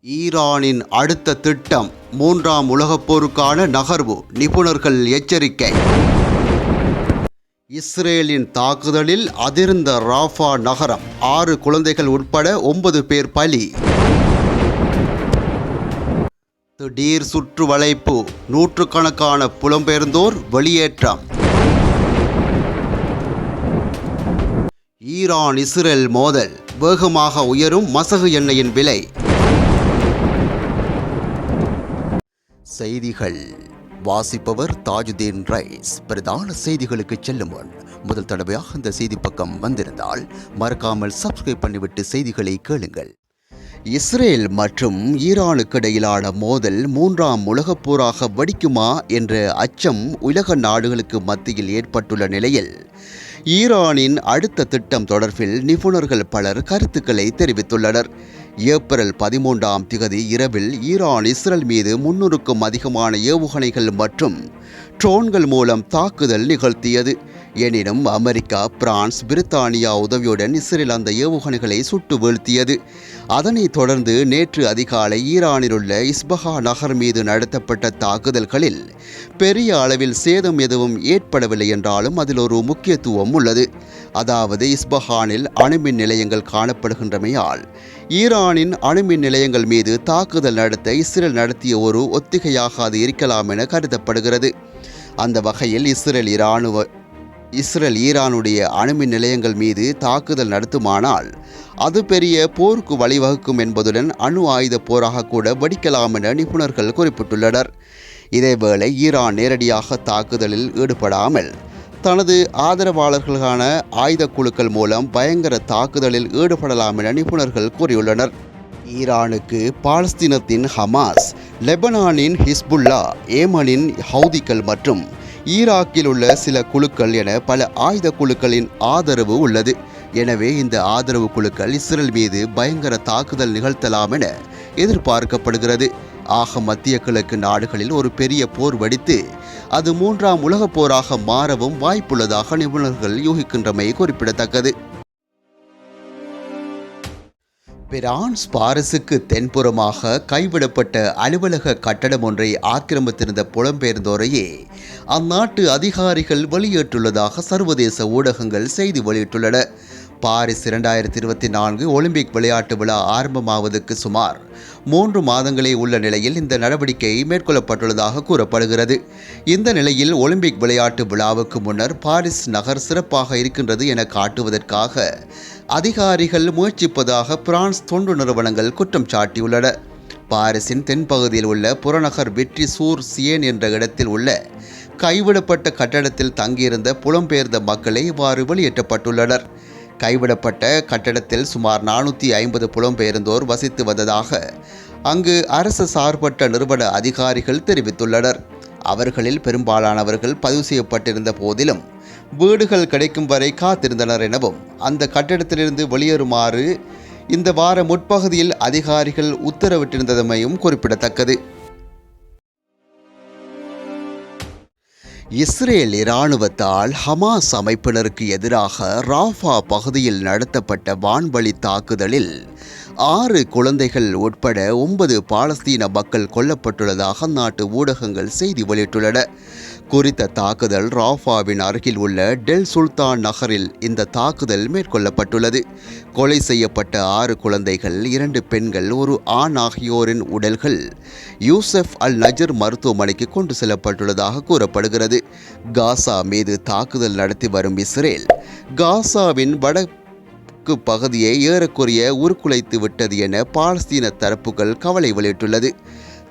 ஈரானின் அடுத்த திட்டம் மூன்றாம் உலகப் போருக்கான நகர்வு நிபுணர்கள் எச்சரிக்கை. இஸ்ரேலின் தாக்குதலில் அதிர்ந்த ராஃபா நகரம் ஆறு குழந்தைகள் உட்பட ஒன்பது பேர் பலி. திடீர் சுற்று வளைப்பு நூற்றுக்கணக்கான புலம்பெயர்ந்தோர் வெளியேற்றம். ஈரான் இஸ்ரேல் மோதல் வேகமாக உயரும் மசகு எண்ணெயின் விலை. செய்திகள். வாசிப்பவர் தாஜுதீன் ரைஸ். பிரதான செய்திகளுக்கு செல்லும் முன் முதல் தடவையாக இந்த செய்தி பக்கம் வந்திருந்தால் மறக்காமல் சப்ஸ்கிரைப் பண்ணிவிட்டு செய்திகளை கேளுங்கள். இஸ்ரேல் மற்றும் ஈரானுக்கு இடையிலான மோதல் மூன்றாம் உலகப் போராக வெடிக்குமா என்ற அச்சம் உலக நாடுகளுக்கு மத்தியில் ஏற்பட்டுள்ள நிலையில் ஈரானின் அடுத்த திட்டம் தொடர்பில் நிபுணர்கள் பலர் கருத்துக்களை தெரிவித்துள்ளனர். ஏப்ரல் பதிமூன்றாம் திகதி இரவில் ஈரான் இஸ்ரேல் மீது முன்னூறுக்கும் அதிகமான ஏவுகணைகள் மற்றும் ட்ரோன்கள் மூலம் தாக்குதல் நிகழ்த்தியது. எனினும் அமெரிக்கா பிரான்ஸ் பிரித்தானியா உதவியுடன் இஸ்ரேல் அந்த ஏவுகணைகளை சுட்டு வீழ்த்தியது. அதனைத் தொடர்ந்து நேற்று அதிகாலை ஈரானிலுள்ள இஸ்பஹா நகர் மீது நடத்தப்பட்ட தாக்குதல்களில் பெரிய அளவில் சேதம் எதுவும் ஏற்படவில்லை என்றாலும் அதில் ஒரு முக்கியத்துவம் உள்ளது. அதாவது இஸ்பஹானில் அணுமின் நிலையங்கள் காணப்படுகின்றமையால் ஈரானின் அணுமின் நிலையங்கள் மீது தாக்குதல் நடத்த இஸ்ரேல் நடத்திய ஒரு ஒத்திகையாக அது இருக்கலாம் என கருதப்படுகிறது. அந்த வகையில் இஸ்ரேல் இராணுவ இஸ்ரேல் ஈரானுடைய அணுமின் நிலையங்கள் மீது தாக்குதல் நடத்துமானால் அது பெரிய போருக்கு வழிவகுக்கும் என்பதுடன் அணு ஆயுத போராக கூட வெடிக்கலாம் என நிபுணர்கள் குறிப்பிட்டுள்ளனர். இதேவேளை ஈரான் நேரடியாக தாக்குதலில் ஈடுபடாமல் தனது ஆதரவாளர்களுக்கான ஆயுத குழுக்கள் மூலம் பயங்கர தாக்குதலில் ஈடுபடலாம் என நிபுணர்கள் கூறியுள்ளனர். ஈரானுக்கு பாலஸ்தீனத்தின் ஹமாஸ் லெபனானின் ஹிஸ்புல்லா ஏமனின் ஹவுதிகள் மற்றும் ஈராக்கில் உள்ள சில குழுக்கள் என பல ஆயுத குழுக்களின் ஆதரவு உள்ளது. எனவே இந்த ஆதரவு குழுக்கள் இஸ்ரேல் மீது பயங்கர தாக்குதல் நிகழ்த்தலாம் என எதிர்பார்க்கப்படுகிறது. ஆக மத்திய கிழக்கு நாடுகளில் ஒரு பெரிய போர் வெடித்து அது மூன்றாம் உலகப் போராக மாறவும் வாய்ப்புள்ளதாக நிபுணர்கள் யூகிக்கின்றமை குறிப்பிடத்தக்கது. பிரான்ஸ் பாரிஸுக்கு தென்புறமாக கைவிடப்பட்ட அலுவலக கட்டடம் ஒன்றை ஆக்கிரமித்திருந்த புலம்பெயர்ந்தோரையே அந்நாட்டு அதிகாரிகள் வெளியேற்றுள்ளதாக சர்வதேச ஊடகங்கள் செய்தி வெளியிட்டுள்ளன. பாரிஸ் இரண்டாயிரத்தி இருபத்தி நான்கு ஒலிம்பிக் விளையாட்டு விழா ஆரம்பமாவதற்கு சுமார் மூன்று மாதங்களே உள்ள நிலையில் இந்த நடவடிக்கை மேற்கொள்ளப்பட்டுள்ளதாக கூறப்படுகிறது. இந்த நிலையில் ஒலிம்பிக் விளையாட்டு விழாவுக்கு முன்னர் பாரிஸ் நகர் சிறப்பாக இருக்கின்றது என காட்டுவதற்காக அதிகாரிகள் முயற்சிப்பதாக பிரான்ஸ் தொண்டு நிறுவனங்கள் குற்றம் சாட்டியுள்ளன. பாரிஸின் தென்பகுதியில் உள்ள புறநகர் வெற்றி சூர் சியேன் என்ற இடத்தில் உள்ள கைவிடப்பட்ட கட்டடத்தில் தங்கியிருந்த புலம்பெயர்ந்த மக்களே இவ்வாறு வெளியேற்றப்பட்டுள்ளனர். கைவிடப்பட்ட கட்டடத்தில் சுமார் நானூற்றி ஐம்பது புலம்பெயர்ந்தோர் வசித்து வந்ததாக அங்கு அரசு சார்பற்ற நிறுவன அதிகாரிகள் தெரிவித்துள்ளனர். அவர்களில் பெரும்பாலானவர்கள் பதிவு செய்யப்பட்டிருந்த போதிலும் வீடுகள் கிடைக்கும் வரை காத்திருந்தனர் எனவும் அந்த கட்டிடத்திலிருந்து வெளியேறுமாறு இந்த வார முற்பகுதியில் அதிகாரிகள் உத்தரவிட்டிருந்ததமையும் குறிப்பிடத்தக்கது. இஸ்ரேல் இராணுவத்தால் ஹமாஸ் அமைப்பினருக்கு எதிராக ராஃபா பகுதியில் நடத்தப்பட்ட வான்வழி தாக்குதலில் ஆறு குழந்தைகள் உட்பட ஒன்பது பாலஸ்தீன மக்கள் கொல்லப்பட்டுள்ளதாக அந்நாட்டு ஊடகங்கள் செய்தி வெளியிட்டுள்ளன. குறித்த தாக்குதல் ராஃபாவின் அருகில் உள்ள டெல் சுல்தான் நகரில் இந்த தாக்குதல் மேற்கொள்ளப்பட்டுள்ளது. கொலை செய்யப்பட்ட ஆறு குழந்தைகள் இரண்டு பெண்கள் ஒரு ஆண் ஆகியோரின் உடல்கள் யூசப் அல் நஜர் மருத்துவமனைக்கு கொண்டு செல்லப்பட்டுள்ளதாக கூறப்படுகிறது. காசா மீது தாக்குதல் நடத்தி வரும் இஸ்ரேல் காசாவின் வட பகுதியை ஏறக்குறைய உருக்குலைத்து விட்டது என பாலஸ்தீன தரப்புகள் கவலை வெளியிட்டுள்ளது.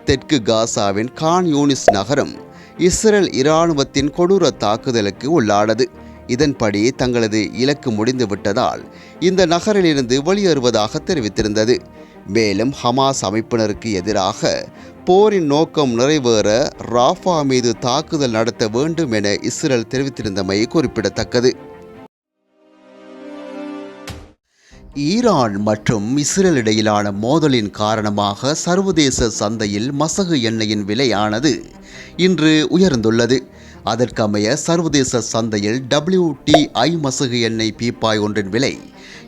தெற்கு காசாவின் கான் யூனிஸ் நகரம் இஸ்ரேல் இராணுவத்தின் கொடூர தாக்குதலுக்கு உள்ளானது. இதன்படி தங்களது இலக்கு முடிந்துவிட்டதால் இந்த நகரிலிருந்து வெளியேறுவதாக தெரிவித்திருந்தது. மேலும் ஹமாஸ் அமைப்பினருக்கு எதிராக போரின் நோக்கம் நிறைவேற ராஃபா மீது தாக்குதல் நடத்த வேண்டும் என இஸ்ரேல் தெரிவித்திருந்தமை குறிப்பிடத்தக்கது. ஈரான் மற்றும் இஸ்ரேல் இடையிலான மோதலின் காரணமாக சர்வதேச சந்தையில் மசகு எண்ணெயின் விலையானது இன்று உயர்ந்துள்ளது. அதற்கமைய சர்வதேச சந்தையில் டபிள்யூடிஐ மசகு எண்ணெய் பீப்பாய் ஒன்றின் விலை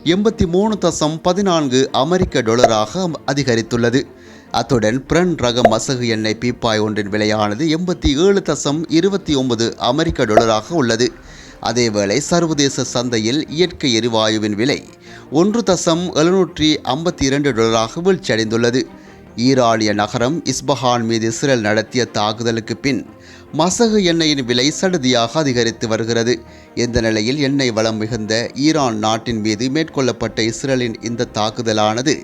எண்பத்தி மூணு தசம் பதினான்கு அமெரிக்க டாலராக அதிகரித்துள்ளது. அத்துடன் பிரன் ரக மசகு எண்ணெய் பீப்பாய் ஒன்றின் விலையானது எண்பத்தி ஏழு தசம் இருபத்தி ஒன்பது அமெரிக்க டாலராக உள்ளது. அதேவேளை சர்வதேச சந்தையில் இயற்கை எரிவாயுவின் விலை ஒன்று தசம் எழுநூற்றி ஐம்பத்தி இரண்டு டாலராக வீழ்ச்சியடைந்துள்ளது. ஈரானிய நகரம் இஸ்பஹான் மீது இஸ்ரேல் நடத்திய தாக்குதலுக்கு பின் மசகு எண்ணெயின் விலை சடுதியாக அதிகரித்து வருகிறது. இந்த நிலையில் எண்ணெய் வளம் மிகுந்த ஈரான் நாட்டின் மீது மேற்கொள்ளப்பட்ட இஸ்ரேலின் இந்த தாக்குதலானது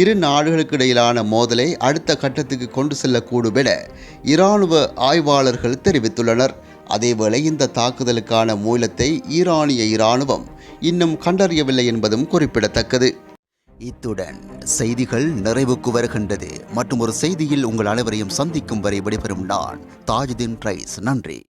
இரு நாடுகளுக்கிடையிலான மோதலை அடுத்த கட்டத்துக்கு கொண்டு செல்லக்கூடும் என இராணுவ ஆய்வாளர்கள் தெரிவித்துள்ளனர். அதேவேளை இந்த தாக்குதலுக்கான மூலத்தை ஈரானிய இராணுவம் இன்னும் கண்டறியவில்லை என்பதும் குறிப்பிடத்தக்கது. இத்துடன் செய்திகள் நிறைவுக்கு வருகின்றது. மற்றும் ஒரு செய்தியில் உங்கள் அனைவரையும் சந்திக்கும் வரை விடைபெறும் நான் தாஜுதீன் ரைஸ் நன்றி.